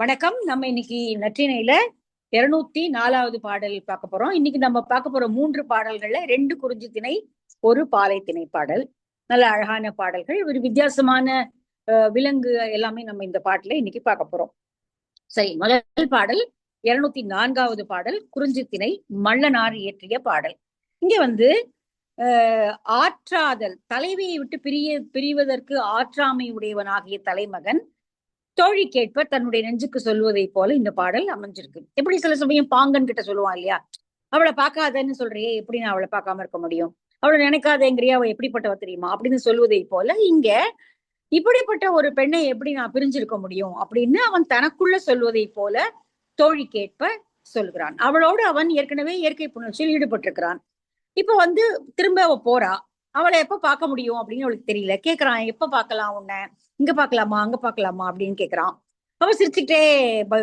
வணக்கம். நம்ம இன்னைக்கு நற்றினையில இருநூத்தி நாலாவது பாடல் பார்க்க போறோம். இன்னைக்கு நம்ம பார்க்க போற மூன்று பாடல்கள்ல ரெண்டு குறிஞ்சி திணை ஒரு பாலை திணை பாடல். நல்ல அழகான பாடல்கள். ஒரு வித்தியாசமான விலங்கு எல்லாமே நம்ம இந்த பாட்டுல இன்னைக்கு பார்க்க போறோம். சரி முதல் பாடல் இருநூத்தி நான்காவது பாடல் குறிஞ்சி திணை மள்ளனார் இயற்றிய பாடல். இங்க வந்து ஆற்றாதல் தலைவியை விட்டு பிரிய பிரிவதற்கு ஆற்றாமை உடையவனாகிய தலைமகன் தோழி கேட்ப தன்னுடைய நெஞ்சுக்கு சொல்வதை போல இந்த பாடல் அமைஞ்சிருக்கு. எப்படி சில சமயம் பாங்கன் கிட்ட சொல்லுவான் இல்லையா? அவளை பார்க்காதன்னு சொல்றியே எப்படி நான் அவளை பார்க்காம இருக்க முடியும்? அவளை நினைக்காதேங்கிறியா அவள் எப்படிப்பட்டவ தெரியுமா? அப்படின்னு சொல்வதை போல இங்க இப்படிப்பட்ட ஒரு பெண்ணை எப்படி நான் பிரிஞ்சிருக்க முடியும் அப்படின்னு அவன் தனக்குள்ள சொல்வதை போல தோழி கேட்ப சொல்கிறான். அவளோடு அவன் ஏற்கனவே இயற்கை புணர்ச்சியில் ஈடுபட்டிருக்கிறான். இப்ப வந்து திரும்ப அவ போறா. அவளை எப்ப பார்க்க முடியும்? அப்படின்னு அவளுக்கு தெரியல. கேக்குறான் எப்ப பார்க்கலாம் உன்ன? இங்க பாக்கலாமா? அங்க பாக்கலாமா? அப்படின்னு கேக்குறான். அவ சிரிச்சுக்கிட்டே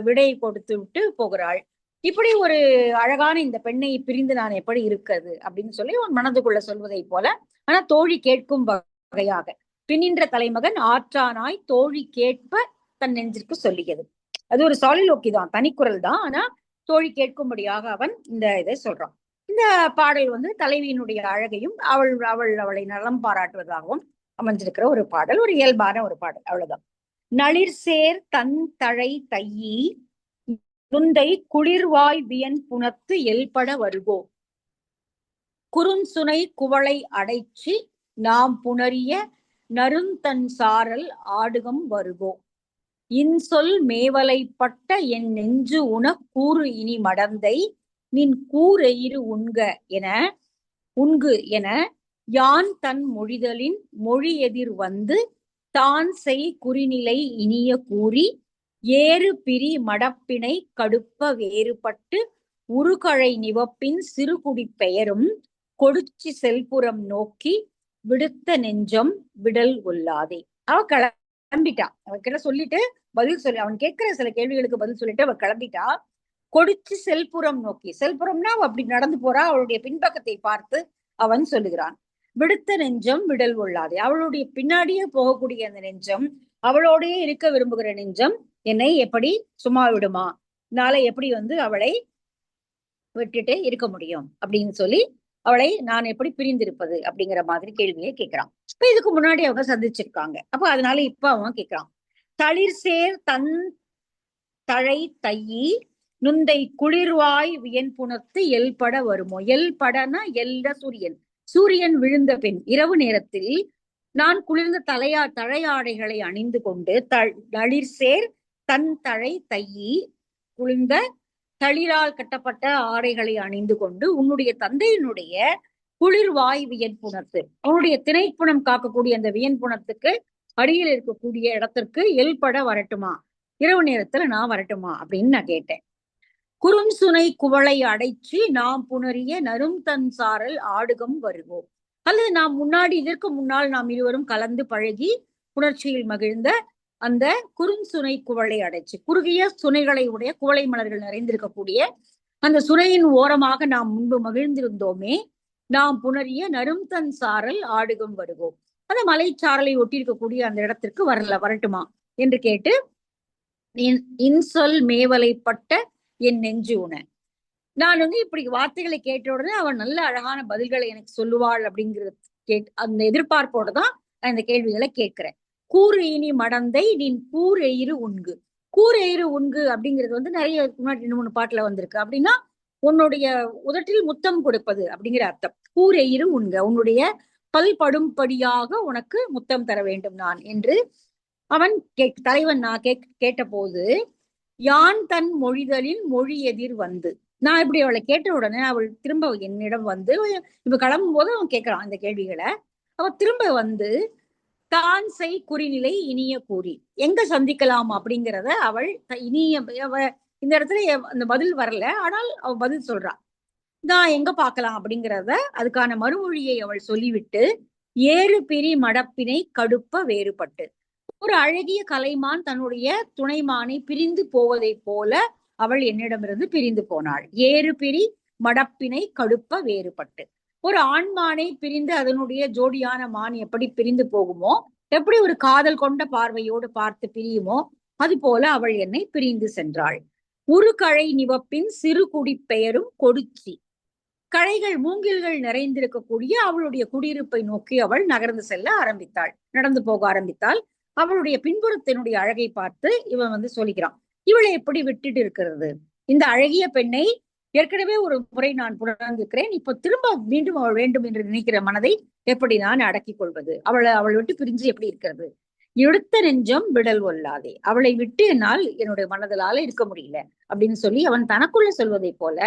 விடை கொடுத்து விட்டு போகிறாள். இப்படி ஒரு அழகான இந்த பெண்ணை பிரிந்து நான் எப்படி இருக்கிறது? அப்படின்னு சொல்லி உன் மனதுக்குள்ள சொல்வதை போல ஆனா தோழி கேட்கும் வகையாக. பின்னின்ற தலைமகன் ஆற்றானாய் தோழி கேட்ப தன் நெஞ்சிற்கு சொல்லியது அது ஒரு சாலிலோக்கி தான் தனிக்குரல் தான். ஆனா தோழி கேட்கும்படியாக அவன் இந்த இதை சொல்றான். இந்த பாடல் வந்து தலைவியினுடைய அழகையும் அவள் அவள் அவளை நலம் பாராட்டுவதாகவும் அமைஞ்சிருக்கிற ஒரு பாடல் ஒரு இயல்பான ஒரு பாடல். அவ்வளவுதான். நளிர் சேர் தன் தழை தையி நுந்தை குளிர்வாய் வியன் புனத்து எல்பட வருகோ. குறுஞ்சுனை குவளை அடைச்சி நாம் புணரிய நருந்தன் சாரல் ஆடுகம் வருகோ. இன்சொல் மேவலைப்பட்ட என் நெஞ்சு உன கூறு இனி மடந்தை நின் கூரெயிறு உண்க என உண்கு என யான் தன் மொழிதலின் மொழி எதிர் வந்து தான் செய் குறிநிலை இனிய கூறி ஏறு பிரி மடப்பினை கடுப்ப வேறுபட்டு உருகழை நிவப்பின் சிறுகுடி பெயரும் கொடுச்சி செல்புறம் நோக்கி விடுத்த நெஞ்சம் விடல் கொள்ளாதே. அவ கிளம்பிட்டா. அவகிட்ட சொல்லிட்டு பதில் சொல்லி அவன் கேட்கிற சில கேள்விகளுக்கு பதில் சொல்லிட்டு அவ கிளம்பிட்டா. கொடுச்சி செல்புறம் நோக்கி செல்புறம்னா அவ அப்படி நடந்து போறா அவளுடைய பின்பக்கத்தை பார்த்து அவன் சொல்லுகிறான். விடுத்த நெஞ்சம் விடல் கொள்ளாதே அவளுடைய பின்னாடியே போகக்கூடிய அந்த நெஞ்சம் அவளோடையே இருக்க விரும்புகிற நெஞ்சம் என்னை எப்படி சும்மா விடுமா? நாளை எப்படி வந்து அவளை விட்டுட்டு இருக்க முடியும்? அப்படின்னு சொல்லி அவளை நான் எப்படி பிரிந்திருப்பது அப்படிங்கிற மாதிரி கேள்வியை கேட்கிறான். இப்ப இதுக்கு முன்னாடி அவங்க சந்திச்சிருக்காங்க. அப்ப அதனால இப்ப அவன் கேட்கிறான். தளிர் சேர் தன் தழை தையி நுந்தை குளிர்வாய் வியன் புணர்த்து எல்பட வருமோ? எல்படனா எல்ல சூரியன். சூரியன் விழுந்த பின் இரவு நேரத்தில் நான் குளிர்ந்த தலையா தழையாடைகளை அணிந்து கொண்டு தளிர் சேர் தன் தழை தையி குளிர்ந்த தளிரால் கட்டப்பட்ட ஆடைகளை அணிந்து கொண்டு உன்னுடைய தந்தையினுடைய குளிர் வாய் வியன்புணர்த்து அவனுடைய திணைப்புணம் காக்கக்கூடிய அந்த வியன்புணத்துக்கு அடியில் இருக்கக்கூடிய இடத்திற்கு எல்பட வரட்டுமா? இரவு நேரத்துல நான் வரட்டுமா? அப்படின்னு நான் கேட்டேன். குறுஞ்சுனை குவளை அடைச்சி நாம் புணரிய நரும் தன் சாரல் ஆடுகம் வருவோம். அல்லது நாம் முன்னாடி இதற்கு முன்னால் நாம் இருவரும் கலந்து பழகி புணர்ச்சியில் மகிழ்ந்த அந்த குறுஞ்சுனை குவளை அடைச்சு குறுகிய சுனைகளை உடைய குவளை மலர்கள் நிறைந்திருக்கக்கூடிய அந்த சுனையின் ஓரமாக நாம் முன்பு மகிழ்ந்திருந்தோமே நாம் புணரிய நரும் தன் சாரல் ஆடுகம் வருவோம். அந்த மலைச்சாரலை ஒட்டியிருக்கக்கூடிய அந்த இடத்திற்கு வரல வரட்டுமா? என்று கேட்டு இன்சொல் மேவலைப்பட்ட என் நெஞ்சு உன. நான் வந்து இப்படி வார்த்தைகளை கேட்ட உடனே அவன் நல்ல அழகான பதில்களை எனக்கு சொல்லுவாள் அப்படிங்கிறது கேட் அந்த எதிர்பார்ப்போட தான் நான் இந்த கேள்விகளை கேட்கிறேன். கூறு இனி மடந்தை நீ கூர் எயிறு உண்கு கூறு எயிறு உண்கு அப்படிங்கிறது வந்து நிறைய முன்னாடி ரெண்டு மூணு பாட்டுல வந்திருக்கு. அப்படின்னா உன்னுடைய உதட்டில் முத்தம் கொடுப்பது அப்படிங்கிற அர்த்தம். கூர் எயிறு உண்க உன்னுடைய பல் படும்படியாக உனக்கு முத்தம் தர வேண்டும் நான் என்று அவன் கே தலைவன் நான் கே கேட்ட போது யான் தன் மொழிதலில் மொழி எதிர் வந்து? நான் இப்படி அவளை கேட்ட உடனே அவள் திரும்ப என்னிடம் வந்து இப்ப கிளம்பும் போது அவன் கேட்கிறான் அந்த கேள்விகளை. அவ திரும்ப வந்து தான் செய் குறிநிலை இனிய கூறி. எங்க சந்திக்கலாம் அப்படிங்கிறத அவள் இனிய இந்த இடத்துல அந்த பதில் வரல. ஆனால் அவ பதில் சொல்றா. நான் எங்க பார்க்கலாம்? அப்படிங்கிறத அதுக்கான மறுமொழியை அவள் சொல்லிவிட்டு ஏறு பிரி மடப்பினை கடுப்ப வேறுபட்டு. ஒரு அழகிய கலைமான் தன்னுடைய துணைமானை பிரிந்து போவதை போல அவள் என்னிடமிருந்து பிரிந்து போனாள். ஏறு பிரி மடப்பினை கடுப்ப வேறுபட்டு. ஒரு ஆண்மானை பிரிந்து அதனுடைய ஜோடியான மான் எப்படி பிரிந்து போகுமோ எப்படி ஒரு காதல் கொண்ட பார்வையோடு பார்த்து பிரியுமோ அது போல அவள் என்னை பிரிந்து சென்றாள். உரு கழை நிவப்பின் சிறு குடி பெயரும் கொடுச்சி. கழைகள் மூங்கில்கள் நிறைந்திருக்கக்கூடிய அவளுடைய குடியிருப்பை நோக்கி அவள் நகர்ந்து செல்ல ஆரம்பித்தாள். நடந்து போக ஆரம்பித்தாள். அவளுடைய பின்புறத்தினுடைய அழகை பார்த்து இவன் வந்து சொல்லிக்கிறான். இவளை எப்படி விட்டுட்டு இருக்கிறது? இந்த அழகிய பெண்ணை ஏற்கனவே ஒரு முறை நான் புணர்ந்திருக்கிறேன் இப்போ திரும்ப மீண்டும் அவள் வேண்டும் என்று நினைக்கிற மனதை எப்படி நான் அடக்கிக் கொள்வது? அவளை அவள் விட்டு பிரிஞ்சு எப்படி இருக்கிறது? எடுத்த நெஞ்சம் விடல் கொள்ளாதே அவளை விட்டு என்னால் என்னுடைய மனதலால இருக்க முடியல அப்படின்னு சொல்லி அவன் தனக்குள்ள சொல்வதை போல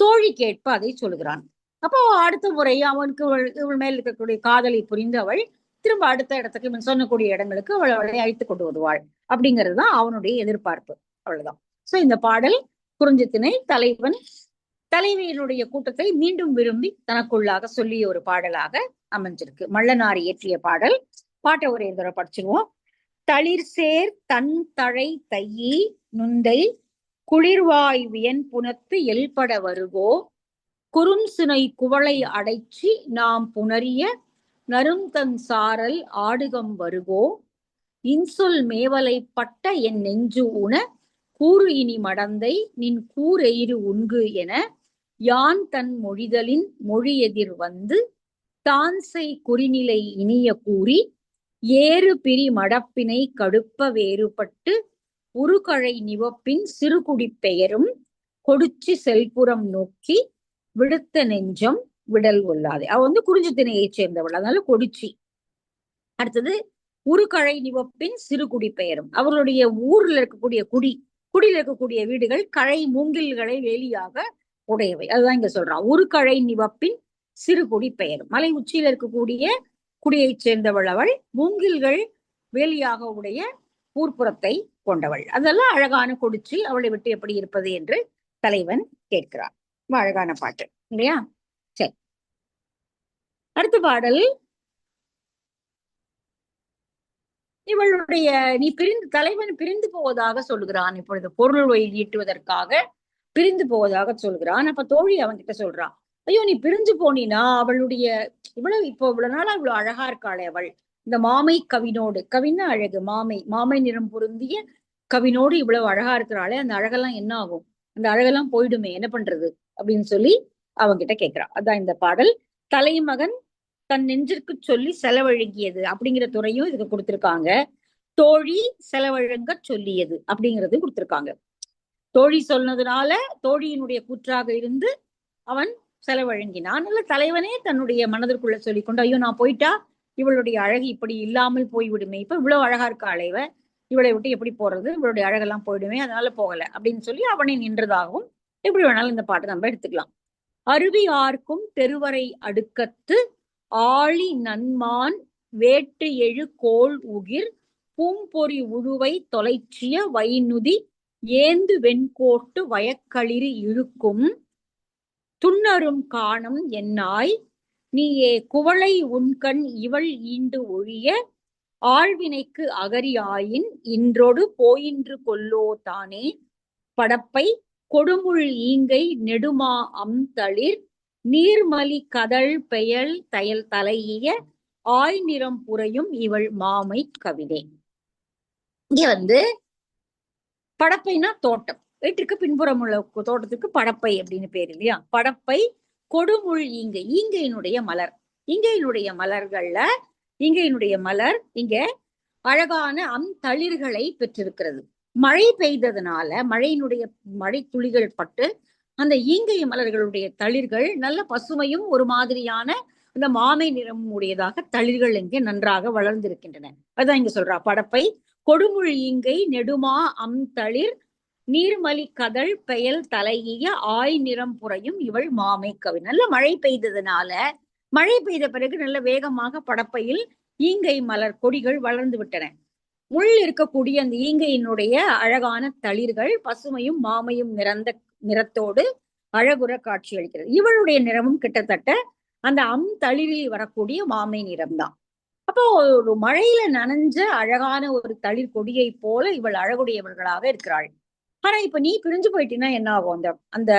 தோழி கேட்ப அதை சொல்கிறான் அப்போ அடுத்த முறை அவனுக்கு இவள்- இவள் மேல் இருக்கக்கூடிய காதலை புரிந்து அவள் திரும்ப அடுத்த இடத்துக்கு இவன் சொன்னக்கூடிய இடங்களுக்கு அவளை அவளை அழைத்து கொண்டு வருவாள். அப்படிங்கிறது தான் அவனுடைய எதிர்பார்ப்பு. அவ்வளவுதான். சோ இந்த பாடல் குறிஞ்சத்தினை தலைவன் தலைவியினுடைய கூட்டத்தை மீண்டும் விரும்பி தனக்குள்ளாக சொல்லிய ஒரு பாடலாக அமைஞ்சிருக்கு. மள்ளனார் இயற்றிய பாடல். பாட்டை ஒரே தடவை படிச்சிருவோம். தளிர் சேர் தன் தழை தையி நுந்தை குளிர்வாய் வியன் புனத்து எல்பட வருகோ குறுஞ்சுனை குவளை அடைச்சி நாம் புணரிய நறுந்தன் சாரல் ஆடுகம் வருகோ? இன்சொல் மேவலை பட்ட என் நெஞ்சு உண? கூறு இனி மடந்தை நின் கூரெயிறு உண்கு என? யான் தன் மொழிதலின் மொழி எதிர் வந்து? தான்சை குறிநிலை இனிய கூறி? ஏறு பிரி மடப்பினை கடுப்ப வேறுபட்டு? உருகழை நிவப்பின் சிறுகுடி பெயரும்? கொடுச்சி செல்புறம் நோக்கி? விடுத்த நெஞ்சம்? விடல் கொள்ளாதே அவ வந்து குறிஞ்சி திணையை சேர்ந்தவள். அதனால கொடிச்சி. அடுத்தது உருக்கழை நிவப்பின் சிறுகுடி பெயரும். அவர்களுடைய ஊர்ல இருக்கக்கூடிய குடி குடியில் இருக்கக்கூடிய வீடுகள் கழை மூங்கில்களை வேலியாக உடையவை. அதுதான் இங்க சொல்றான் உருக்கழை நிவப்பின் சிறுகுடி பெயரும். மலை உச்சியில இருக்கக்கூடிய குடியைச் சேர்ந்தவள் அவள். மூங்கில்கள் வேலியாக உடைய ஊர்ப்புறத்தை கொண்டவள். அதெல்லாம் அழகான கொடிச்சி அவளை விட்டு எப்படி இருப்பது என்று தலைவன் கேட்கிறான். அழகான பாட்டு. இல்லையா? அடுத்த பாடல். இவளுடைய நீ பிரிந்து தலைவன் பிரிந்து போவதாக சொல்லுகிறான். இப்பொழுது பொருள் வழி ஈட்டுவதற்காக பிரிந்து போவதாக சொல்கிறான் அப்ப தோழி அவன்கிட்ட சொல்றான் ஐயோ நீ பிரிஞ்சு போனினா? அவளுடைய இவ்வளவு இப்போ இவ்வளவு நாளா இவ்வளவு அழகா இருக்காளே அவள். இந்த மாமை கவினோடு கவின்னா அழகு மாமை மாமை நிறம் பொருந்திய கவினோடு இவ்வளவு அழகா இருக்கிறாளே அந்த அழகெல்லாம் என்ன ஆகும் அந்த அழகெல்லாம் போயிடுமே என்ன பண்றது? அப்படின்னு சொல்லி அவங்கிட்ட கேக்குறான் அதான் இந்த பாடல். தலைமகன் தன் நெஞ்சிற்கு சொல்லி செலவழங்கியது அப்படிங்கிற துறையும் இதுக்கு கொடுத்திருக்காங்க. தோழி செலவழுங்க சொல்லியது அப்படிங்கறது கொடுத்திருக்காங்க. தோழி சொன்னதுனால தோழியினுடைய கூற்றாக இருந்து அவன் செலவழுங்கினான். அல்ல தலைவனே தன்னுடைய மனதிற்குள்ள சொல்லிக்கொண்டு ஐயோ நான் போயிட்டா? இவளுடைய அழகு இப்படி இல்லாமல் போய்விடுமே. இப்ப இவ்வளவு அழகா இருக்கா அலைவ? இவளை விட்டு எப்படி போறது? இவளுடைய அழகெல்லாம் போயிடுமே. அதனால போகல. அப்படின்னு சொல்லி அவனை நின்றதாகவும் எப்படி வேணாலும் இந்த பாட்டை நம்ம எடுத்துக்கலாம். அருவியார்க்கும் தெருவரை அடுக்கத்து ஆழி நன்மான் வேட்டு எழு கோள் உகிர் பூம்பொறி உழுவை தொலைச்சிய வைநுதி ஏந்து வெண்கோட்டு வயக்களிறு இழுக்கும் துன்னரும் காணம் என்னாய். நீயே குவளை உண்கண் இவள் ஈண்டு ஒழிய ஆழ்வினைக்கு அகரியாயின் இன்றொடு போயின்று கொல்லோ தானே. படப்பை கொடுமுள் ஈங்கை நெடுமா அம்தளிர் நீர்மலி கதழ் பெயல் தயல் தலையிய ஆய் நிறம் புறையும் இவள் மாமை கவிதை. இங்க வந்து படப்பைனா தோட்டம். வீட்டுக்கு பின்புறம் உள்ள தோட்டத்துக்கு படப்பை அப்படின்னு பேர் இல்லையா? படப்பை கொடுமுள் ஈங்கை ஈங்கையினுடைய மலர். ஈங்கையினுடைய மலர்கள்ல ஈங்கையினுடைய மலர் இங்க அழகான அம் தளிர்களை பெற்றிருக்கிறது. மழை பெய்ததுனால மழையினுடைய மழை துளிகள் பட்டு அந்த ஈங்கை மலர்களுடைய தளிர்கள் நல்ல பசுமையும் ஒரு மாதிரியான அந்த மாமை நிறம் உடையதாக தளிர்கள் இங்கே நன்றாக வளர்ந்திருக்கின்றன. அதான் இங்க சொல்றா படப்பை. கொடுமுள் ஈங்கை நெடுமா அம் தளிர் நீர்மலி கதழ் பெயல் தலையிய ஆய் நிறம் புறையும் இவள் மாமை கவி. நல்ல மழை பெய்ததுனால மழை பெய்த பிறகு நல்ல வேகமாக படப்பையில் ஈங்கை மலர் கொடிகள் வளர்ந்து விட்டன. உள் இருக்கக்கூடிய அந்த ஈங்கையினுடைய அழகான தளிர்கள் பசுமையும் மாமையும் நிறந்த நிறத்தோடு அழகுற காட்சி அளிக்கிறது. இவளுடைய நிறமும் கிட்டத்தட்ட அந்த அம் தளிரில் வரக்கூடிய மாமை நிறம்தான். அப்போ ஒரு மழையில நனைஞ்ச அழகான ஒரு தளிர் கொடியை போல இவள் அழகுடையவர்களாக இருக்கிறாள். ஆனா இப்ப நீ பிரிஞ்சு போயிட்டீன்னா என்ன ஆகும்? அந்த அந்த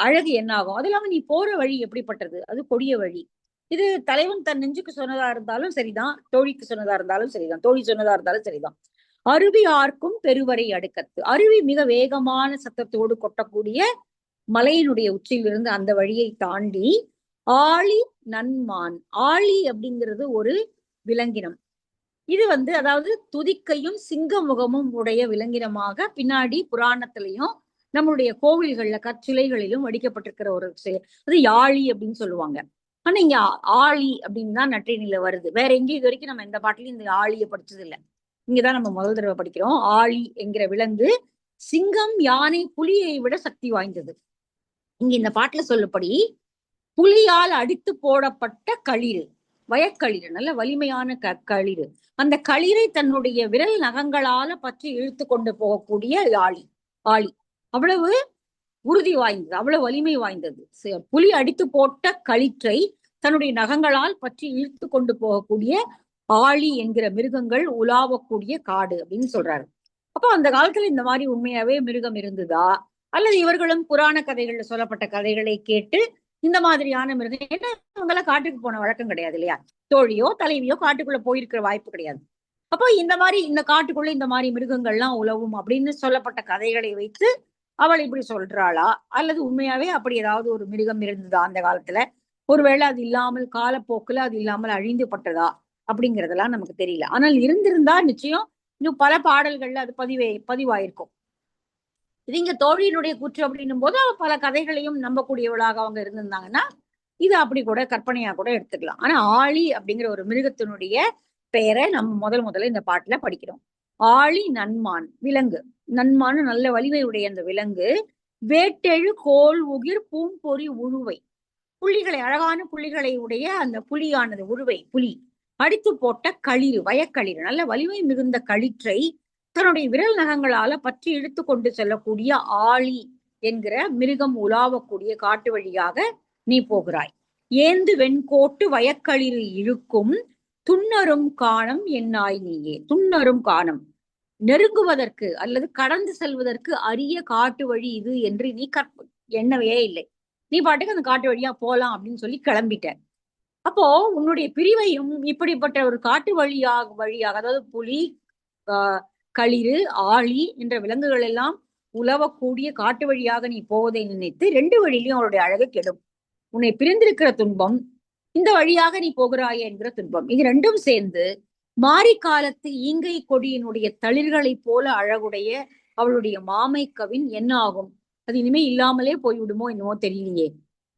அழகு என்ன ஆகும்? அது இல்லாம நீ போற வழி எப்படிப்பட்டது? அது கொடிய வழி. இது தலைவன் தன் நெஞ்சுக்கு சொன்னதா இருந்தாலும் சரிதான் தோழிக்கு சொன்னதா இருந்தாலும் சரிதான் தோழி சொன்னதா இருந்தாலும் சரிதான். அருவி ஆர்க்கும் பெருவரை அடுக்கத்து. அருவி மிக வேகமான சத்தத்தோடு கொட்டக்கூடிய மலையினுடைய உச்சியிலிருந்து அந்த வழியை தாண்டி ஆழி நன்மான். ஆழி அப்படிங்கிறது ஒரு விலங்கினம். இது வந்து அதாவது துதிக்கையும் சிங்க முகமும் உடைய விலங்கினமாக பின்னாடி புராணத்திலையும் நம்மளுடைய கோவில்கள்ல கற்சிலைகளிலும் வடிக்கப்பட்டிருக்கிற ஒரு செயல். அது யாழி அப்படின்னு சொல்லுவாங்க. ஆனா இங்க ஆழி அப்படின்னு தான் நற்றினில வருது. வேற எங்கேயும் இது வரைக்கும் நம்ம எந்த பாட்டிலையும் இந்த ஆழிய படிச்சது இல்ல இங்கதான் நம்ம முதல் தடவை படிக்கிறோம். ஆழி என்கிற விலங்கு சிங்கம் யானை புலியை விட சக்தி வாய்ந்தது. இங்க இந்த பாட்டுல சொல்லப்படி புலியால் அடித்து போடப்பட்ட களிறு வயக்களிறு நல்ல வலிமையான க களிறு. அந்த களிரை தன்னுடைய விரல் நகங்களால பற்றி இழுத்து கொண்டு போகக்கூடிய ஆளி ஆளி. அவ்வளவு உறுதி வாய்ந்தது அவ்வளவு வலிமை வாய்ந்தது. புலி அடித்து போட்ட களிற்றை தன்னுடைய நகங்களால் பற்றி இழுத்து கொண்டு போகக்கூடிய ஆழி என்கிற மிருகங்கள் உலாவக்கூடிய காடு அப்படின்னு சொல்றாரு. அப்போ அந்த காலத்துல இந்த மாதிரி உண்மையாவே மிருகம் இருந்ததா? அல்லது இவர்களும் புராண கதைகள்ல சொல்லப்பட்ட கதைகளை கேட்டு இந்த மாதிரியான மிருகம் ஏன்னா இவங்கெல்லாம் காட்டுக்கு போன வழக்கம் கிடையாது இல்லையா? தோழியோ தலைவியோ காட்டுக்குள்ள போயிருக்கிற வாய்ப்பு கிடையாது. அப்போ இந்த மாதிரி இந்த காட்டுக்குள்ள இந்த மாதிரி மிருகங்கள்லாம் உலவும் அப்படின்னு சொல்லப்பட்ட கதைகளை வைத்து அவள் இப்படி சொல்றாளா? அல்லது உண்மையாவே அப்படி ஏதாவது ஒரு மிருகம் இருந்ததா அந்த காலத்துல? ஒருவேளை அது இல்லாமல் காலப்போக்குல அது இல்லாமல் அழிந்து பட்டதா? அப்படிங்கறதெல்லாம் நமக்கு தெரியல. ஆனால் இருந்திருந்தா நிச்சயம் இன்னும் பல பாடல்கள்ல அது பதிவே பதிவாயிருக்கும். இது இங்க தோழியினுடைய கூற்று அப்படின்னும் போது அவ பல கதைகளையும் நம்பக்கூடியவளாக அவங்க இருந்திருந்தாங்கன்னா இது அப்படி கூட கற்பனையா கூட எடுத்துக்கலாம். ஆனா ஆழி அப்படிங்கிற ஒரு மிருகத்தினுடைய பெயரை நம்ம முதல் முதல்ல இந்த பாட்டுல படிக்கிறோம். ஆழி நன்மான் விலங்கு. நன்மான்னு நல்ல வலிமை உடைய அந்த விலங்கு. வேட்டெழு கோல் உகிர் பூம்பொறி உழுவை. புள்ளிகளை அழகான புள்ளிகளை உடைய அந்த புலியானது உழுவை புலி. அடித்து போட்ட களிறு வயக்களிறு. நல்ல வலிமை மிகுந்த களிற்றை தன்னுடைய விரல் நகங்களால பற்றி இழுத்து கொண்டு செல்லக்கூடிய ஆளி என்கிற மிருகம் உலாவக்கூடிய காட்டு வழியாக நீ போகிறாய். ஏந்து வெண்கோட்டு வயக்களிறு இழுக்கும். துண்ணரும் காணம் என்னாய் நீயே. துன்னரும் காணம். நெருங்குவதற்கு அல்லது கடந்து செல்வதற்கு அரிய காட்டு வழி இது என்று நீ கற்ப எண்ணவே இல்லை. நீ பாட்டுக்கு அந்த காட்டு வழியா போலாம் அப்படின்னு சொல்லி கிளம்பிட்ட. அப்போ உன்னுடைய பிரிவையும் இப்படிப்பட்ட ஒரு காட்டு வழியாக வழியாக அதாவது புலி ஆஹ் களிறு ஆழி என்ற விலங்குகள் எல்லாம் உலவக்கூடிய காட்டு வழியாக நீ போவதை நினைத்து ரெண்டு வழியிலும் அவருடைய அழகு கெடும். உன்னை பிரிந்திருக்கிற துன்பம் இந்த வழியாக நீ போகிறாயே என்கிற துன்பம். இது ரெண்டும் சேர்ந்து மாரி காலத்து ஈங்கை கொடியினுடைய தளிர்களைப் போல அழகுடைய அவளுடைய மாமை கவின் என்ன ஆகும்? அது இனிமே இல்லாமலே போய்விடுமோ என்னமோ தெரியலையே.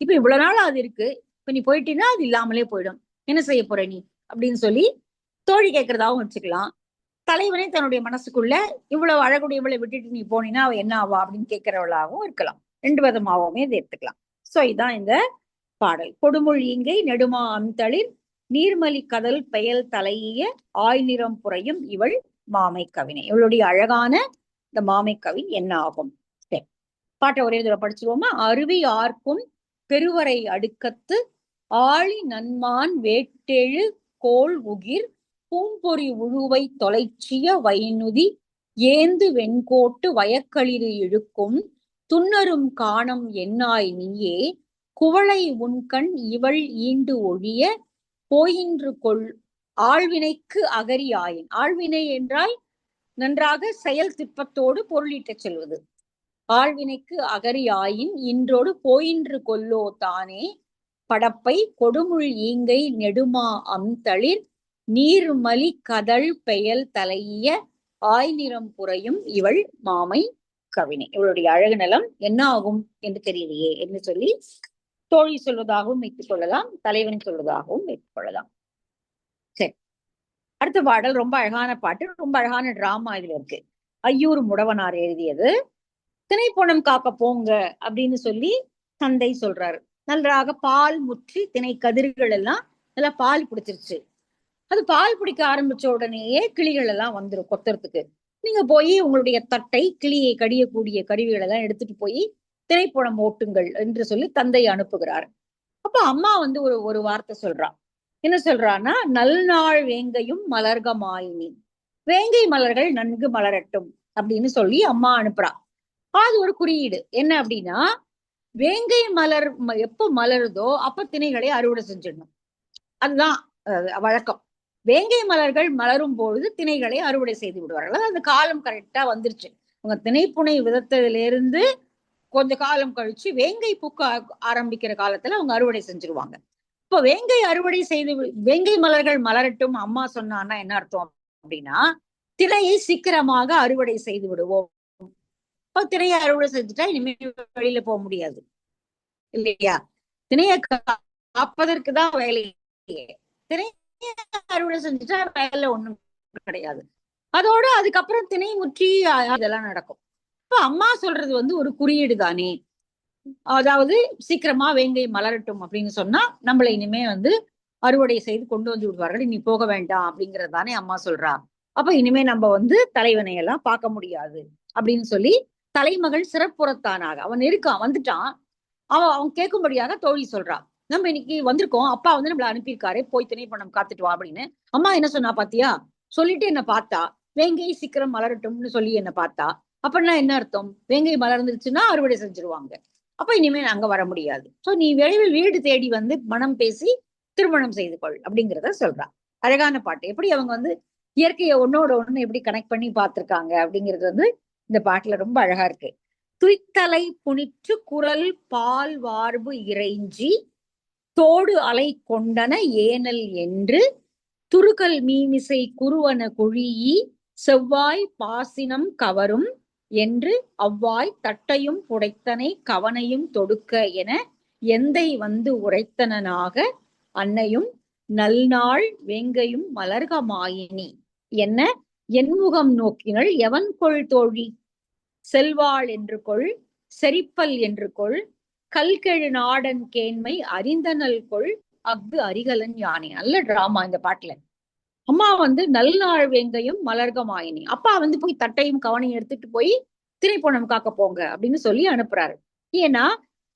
இப்ப இவ்வளவு நாள் அது இருக்கு. இப்ப நீ போயிட்டீங்கன்னா அது இல்லாமலே போயிடும். என்ன செய்ய போற நீ? அப்படின்னு சொல்லி தோழி கேட்கறதாவும் வச்சுக்கலாம். தலைவனே தன்னுடைய மனசுக்குள்ள இவ்வளவு அழகுடையவளை விட்டுட்டு நீ போனீன்னா அவ என்ன ஆவா அப்படின்னு கேட்கிறவளாகவும் இருக்கலாம். ரெண்டு விதமாகவுமே இதை எடுத்துக்கலாம் சோ இதான் இந்த பாடல். கொடுமொழி இங்கை நெடுமா அந்தளிர் நீர்மலி கதல் பெயல் தலையிய ஆய் நிறம் புறையும் இவள் மாமை கவினை. இவளுடைய அழகான இந்த மாமை கவி என்ன ஆகும்? சரி. பாட்டை ஒரே தூரம் படிச்சிருவோமா? அருவி ஆர்க்கும் பெருவரை அடுக்கத்து ஆழி நன்மான் வேட்டெழு கோல் உகிர் பூம்பொறி உழுவை தொலைச்சிய வைநுதி ஏந்து வெண்கோட்டு வயக்களிறு இழுக்கும் துன்னரும் காணம் என்னாய் நீயே குவளை உன்கண் இவள் ஈண்டு ஒழிய போயின்று கொள் ஆழ்வினைக்கு அகரி ஆயின் ஆழ்வினை என்றால் நன்றாக செயல் திட்பத்தோடு பொருளீட்டச் செல்வது. ஆழ்வினைக்கு அகரி ஆயின் இன்றோடு போயின்று கொல்லோ தானே படப்பை கொடுமுள் ஈங்கை நெடுமா அம்தளிர் நீர்மலி கதழ் பெயல் தலையிய ஆய் நிறம் புறையும் இவள் மாமை கவினை. இவளுடைய அழகு நலம் என்ன ஆகும் என்று தெரியலையே என்று சொல்லி தோழி சொல்வதாகவும் வைத்துக் கொள்ளலாம் தலைவன் சொல்வதாகவும் வைத்துக் கொள்ளலாம். சரி. அடுத்த பாடல் ரொம்ப அழகான பாட்டு ரொம்ப அழகான டிராமா இதுல இருக்கு. ஐயூர் முடவனார் எழுதியது திணைப்பணம் காக்க போங்க அப்படின்னு சொல்லி தந்தை சொல்றாரு. நன்றாக பால் முற்றி திணை கதிர்கள் எல்லாம் நல்லா பால் பிடிச்சிருச்சு. அது பால் பிடிக்க ஆரம்பிச்ச உடனேயே கிளிகள் எல்லாம் வந்துரும் கொத்துறதுக்கு நீங்க போய் உங்களுடைய தட்டை கிளியை கடியக்கூடிய கருவிகள் எல்லாம் எடுத்துட்டு போய் திரைப்படம் ஓட்டுங்கள் என்று சொல்லி தந்தை அனுப்புகிறார். அப்ப அம்மா வந்து ஒரு ஒரு வார்த்தை சொல்றா என்ன சொல்றான்னா நல்நாள் வேங்கையும் மலர்கமாயினி வேங்கை மலர்கள் நன்கு மலரட்டும் அப்படின்னு சொல்லி அம்மா அனுப்புறா அது ஒரு குறியீடு. என்ன அப்படின்னா வேங்கை மலர் எப்போ எப்ப மலருதோ அப்ப திணைகளை அறுவடை செஞ்சிடணும். அதுதான் வழக்கம். வேங்கை மலர்கள் மலரும் பொழுது திணைகளை அறுவடை செய்து விடுவார்கள். அந்த காலம் கரெக்டா வந்துருச்சு. உங்க திணைப்புனை விதத்திலிருந்து கொஞ்ச காலம் கழிச்சு வேங்கை பூக்க ஆரம்பிக்கிற காலத்துல அவங்க அறுவடை செஞ்சிருவாங்க. இப்ப வேங்கை அறுவடை செய்து வி- வேங்கை மலர்கள் மலரட்டும் அம்மா சொன்னான்னா என்ன அர்த்தம் அப்படின்னா திரையை சீக்கிரமாக அறுவடை செய்து விடுவோம். இப்ப திரையை அறுவடை செஞ்சுட்டா இனிமே வெளியில போக முடியாது. இல்லையா? திணையை காப்பதற்கு தான் வேலையே திரைய அறுவடை செஞ்சுட்டா வேலை ஒண்ணும் கிடையாது. அதோட அதுக்கப்புறம் திணை முற்றி இதெல்லாம் நடக்கும். அப்ப அம்மா சொல்றது வந்து ஒரு குறியீடு தானே? அதாவது சீக்கிரமா வேங்கை மலரட்டும் அப்படின்னு சொன்னா நம்மளை இனிமே வந்து அறுவடை செய்து கொண்டு வந்து விடுவார்கள். இனி போக வேண்டாம் அப்படிங்கறது தானே அம்மா சொல்றா. அப்ப இனிமே நம்ம வந்து தலைவனை எல்லாம் பார்க்க முடியாது அப்படின்னு சொல்லி தலைமகள் சிறப்புறத்தானாக. அவன் இருக்கான் வந்துட்டான். அவன் அவன் கேட்கும்படியாக தோழி சொல்றான் நம்ம இன்னைக்கு வந்திருக்கோம். அப்பா வந்து நம்மள அனுப்பியிருக்காரு. போய் திணைப்பணம் காத்துட்டு வா அப்படின்னு. அம்மா என்ன சொன்னா பாத்தியா? சொல்லிட்டு என்ன பார்த்தா. வேங்கை சீக்கிரம் மலரட்டும்னு சொல்லி என்ன பார்த்தா. அப்படின்னா என்ன அர்த்தம்? வேங்கை மலர்ந்துருச்சுன்னா அறுவடை செஞ்சிருவாங்க. அப்ப இனிமே அங்க வர முடியாது. சோ நீ விரைவில் வீடு தேடி வந்து மனம் பேசி திருமணம் செய்து கொள் அப்படிங்கிறத சொல்றா. அழகான பாட்டு. எப்படி அவங்க வந்து இயற்கையை ஒன்னோட ஒண்ணு எப்படி கனெக்ட் பண்ணி பார்த்திருக்காங்க அப்படிங்கிறது வந்து இந்த பாட்டுல ரொம்ப அழகா இருக்கு. துய்த்தலை புனிற்று குரல் பால் வார்பு இறைஞ்சி தோடு அலை கொண்டன ஏனல் என்று துருக்கல் மீமிசை குருவன குழியி செவ்வாய் பாசினம் கவரும் என்று அவ்வாய் தட்டையும் புடைத்தனை கவனையும் தொடுக்க என எந்தை வந்து உரைத்தனனாக அன்னையும் நல்நாள் வேங்கையும் மலர்கமாயினி. என்ன? என்முகம் நோக்கினள் எவன் கொள் தோழி? செல்வாள் என்று கொள் செரிப்பல் என்று கொள் கல்கெழு நாடன் கேண்மை அறிந்தனல் கொள் அஃது அரிகலன் யானை. நல்ல டிராமா இந்த பாட்டுல. அம்மா வந்து நல்நாள் வேங்கையும் மலர்கமாயினி அப்பா வந்து போய் தட்டையும் கவனையும் எடுத்துட்டு போய் திரைப்பணம் காக்க போங்க அப்படின்னு சொல்லி அனுப்புறாரு. ஏன்னா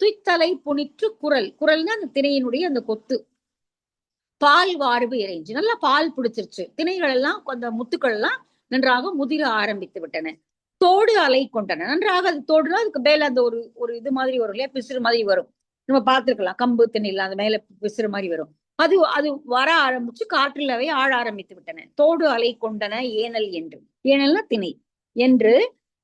துய்த்தலை புனிற்று குரல். குரல்னா அந்த திணையினுடைய அந்த கொத்து. பால் வார்வு இறைஞ்சி. நல்லா பால் பிடிச்சிருச்சு. திணைகள் எல்லாம் அந்த முத்துக்கள் எல்லாம் நன்றாக முதிர ஆரம்பித்து விட்டன. தோடு அலை கொண்டன. நன்றாக அது தோடுனா அதுக்கு மேல அந்த ஒரு ஒரு இது மாதிரி வரும் இல்லையா? பிசுறு மாதிரி வரும். நம்ம பார்த்துருக்கலாம். கம்பு திணையில அந்த மேல பிசுறு மாதிரி வரும். அது அது வர ஆரம்பிச்சு காற்றிலவே ஆழ ஆரம்பித்து விட்டன. தோடு அலை கொண்டன ஏனல் என்று. ஏனல்னா திணை என்று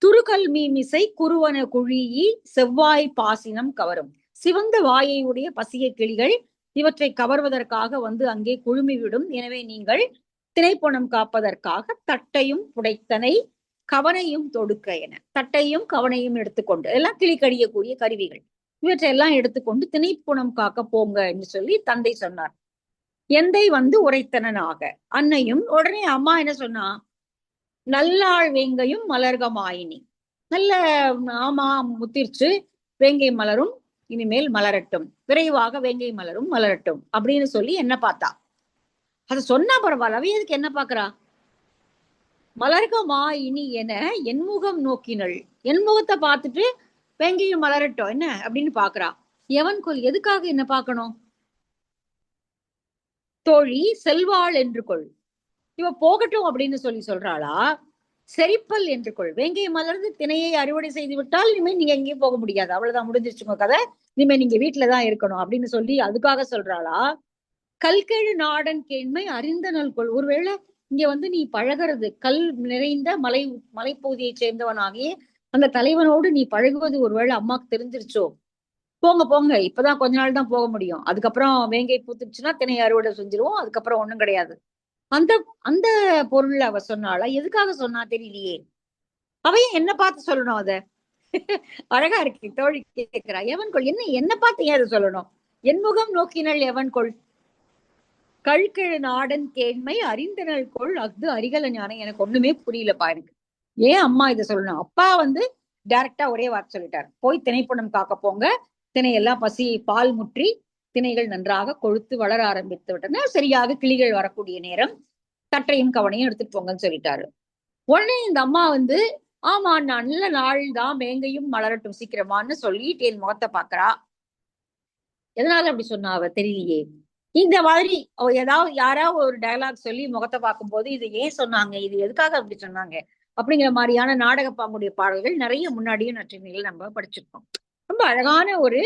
துருகல் மீமிசை குருவன குழியி செவ்வாய் பாசினம் கவரும். சிவந்த வாயை உடைய பசிய கிளிகள் இவற்றை கவர்வதற்காக வந்து அங்கே குழுமிவிடும் எனவே நீங்கள் திணைப்பணம் காப்பதற்காக தட்டையும் புடைத்தனை கவனையும் தொடுக்க என. தட்டையும் கவனையும் எடுத்துக்கொண்டு எல்லாம் கிளி கடியக்கூடிய கருவிகள். இவற்றையெல்லாம் எடுத்துக்கொண்டு திணைப்புணம் காக்க போங்க என்று சொல்லி தந்தை சொன்னார். எந்தை வந்து உரைத்தனனாக. அன்னையும் உடனே அம்மா என்ன சொன்னா நல்லாள் வேங்கையும் மலர்கமாயினி. நல்ல ஆமா முத்திர்ச்சு வேங்கை மலரும் இனிமேல் மலரட்டும். விரைவாக வேங்கை மலரும் மலரட்டும். அப்படின்னு சொல்லி என்ன பார்த்தா? அதை சொன்னா பரவாயில்ல. அவ எதுக்கு என்ன பாக்குறா மலர்கமா இனி என என்முகம் நோக்கினள். என்முகத்தை பார்த்துட்டு வேங்கையும் மலரட்டும். என்ன? அப்படின்னு பாக்குறா எவன் கொல் எதுக்காக என்ன பார்க்கணும்? தோழி செல்வாள் என்று கொள் இவ போகட்டும் அப்படின்னு சொல்லி சொல்றாளா? செரிப்பல் என்று கொள் வேங்கை மலர்ந்து திணையை அறுவடை செய்து விட்டால் இனிமேல் நீங்க எங்கேயும் போக முடியாது. அவ்வளவுதான் முடிஞ்சிருச்சுங்க கதை. இனிமே நீங்க வீட்டுலதான் இருக்கணும் அப்படின்னு சொல்லி அதுக்காக சொல்றாளா? கல்கேழு நாடன் கேண்மை அறிந்த நல் கொள் ஒருவேளை இங்க வந்து நீ பழகிறது கல் நிறைந்த மலை மலைப்பகுதியை சேர்ந்தவனாகிய அந்த தலைவனோடு நீ பழகுவது ஒருவேளை அம்மாக்கு தெரிஞ்சிருச்சோ? போங்க போங்க. இப்பதான் கொஞ்ச நாள் தான் போக முடியும். அதுக்கப்புறம் வேங்கை பூத்துச்சுன்னா தினை அறுவடை செஞ்சிருவோம். அதுக்கப்புறம் ஒண்ணும் கிடையாது. அந்த அந்த பொருள் அவ சொன்னாளா? எதுக்காக சொன்னா தெரியலையே. அவையும் என்ன பார்த்து சொல்லணும் அத? அழகா இருக்கு தோழி கேட்கிறா எவன் கொள்? என்ன என்ன பார்த்து ஏன் அதை சொல்லணும்? என் முகம் நோக்கினள் எவன் கொள்? கழுக்கிழ நாடன் கேண்மை அறிந்தனல் கொள். அஃது அரிகல ஞானம். எனக்கு ஒண்ணுமே புரியலப்பா எனக்கு. ஏன் அம்மா இதை சொல்லணும்? அப்பா வந்து டைரக்டா ஒரே வார்த்தை சொல்லிட்டாரு. போய் திணைப்பணம் காக்க போங்க. திணையெல்லாம் பசி பால் முற்றி திணைகள் நன்றாக கொழுத்து வளர ஆரம்பித்து விட்டன. சரியாக கிளிகள் வரக்கூடிய நேரம் தட்டையும் கவனையும் எடுத்துட்டு போங்கன்னு சொல்லிட்டாரு. உடனே இந்த அம்மா வந்து ஆமா நல்ல நாள் தான் மேங்கையும் மலரட்டும் சீக்கிரமான்னு சொல்லிட்டு என் முகத்தை பாக்குறா எதனால அப்படி சொன்னா அவ? தெரியலையே. இந்த மாதிரி ஏதாவது யாராவது ஒரு டயலாக் சொல்லி முகத்தை பார்க்கும்போது இது ஏன் சொன்னாங்க? இது எதுக்காக அப்படி சொன்னாங்க? அப்படிங்கிற மாதிரியான நாடக பாங்குடைய பாடல்கள் நிறைய முன்னாடியும் நற்றினைகள் நம்ம படிச்சிருக்கோம். ரொம்ப அழகான ஒரு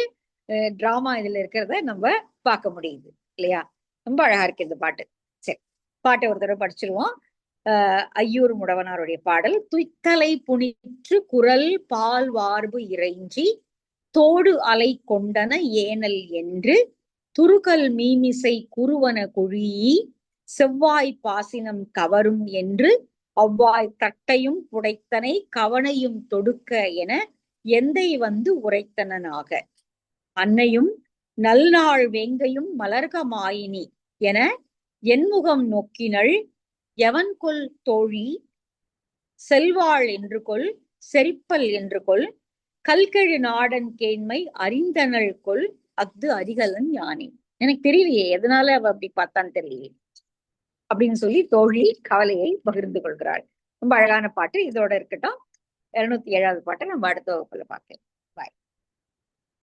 டிராமா இதுல இருக்கிறத நம்ம பார்க்க முடியுது இல்லையா? ரொம்ப அழகா இருக்கு இந்த பாட்டு. சரி பாட்டை ஒரு தடவை படிச்சிருவோம். அஹ் ஐயூர் முடவனாருடைய பாடல் துய்த்தலை புனிற்று குரல் பால் வார்பு இறைஞ்சி தோடு அலை கொண்டன ஏனல் என்று துருகல் மீமிசை குருவன குழியி செவ்வாய் பாசினம் கவரும் என்று அவ்வாய் தட்டையும் புடைத்தனை கவனையும் தொடுக்க என எந்தை வந்து உரைத்தனனாக. அன்னையும் நல்நாள் வேங்கையும் மலர்கமாயினி என என்முகம் நோக்கினள் எவன் கொல் தோழி செல்வாள் என்று கொல் செரிப்பல் என்று கொல் கல்கெழு நாடன் கேண்மை அறிந்தனள் கொல் அஃது அரிகலன் யானே. எனக்கு தெரியலையே எதனால அவ அப்படி பார்த்தான்னு தெரியலையே. அப்படின்னு சொல்லி தோழி கவலையை பகிர்ந்து கொள்கிறாள். ரொம்ப அழகான பாட்டு. இதோட இருக்கட்டும். இருநூத்தி ஏழாவது பாட்டை நம்ம அடுத்த வகுப்புல பார்க்கலாம்.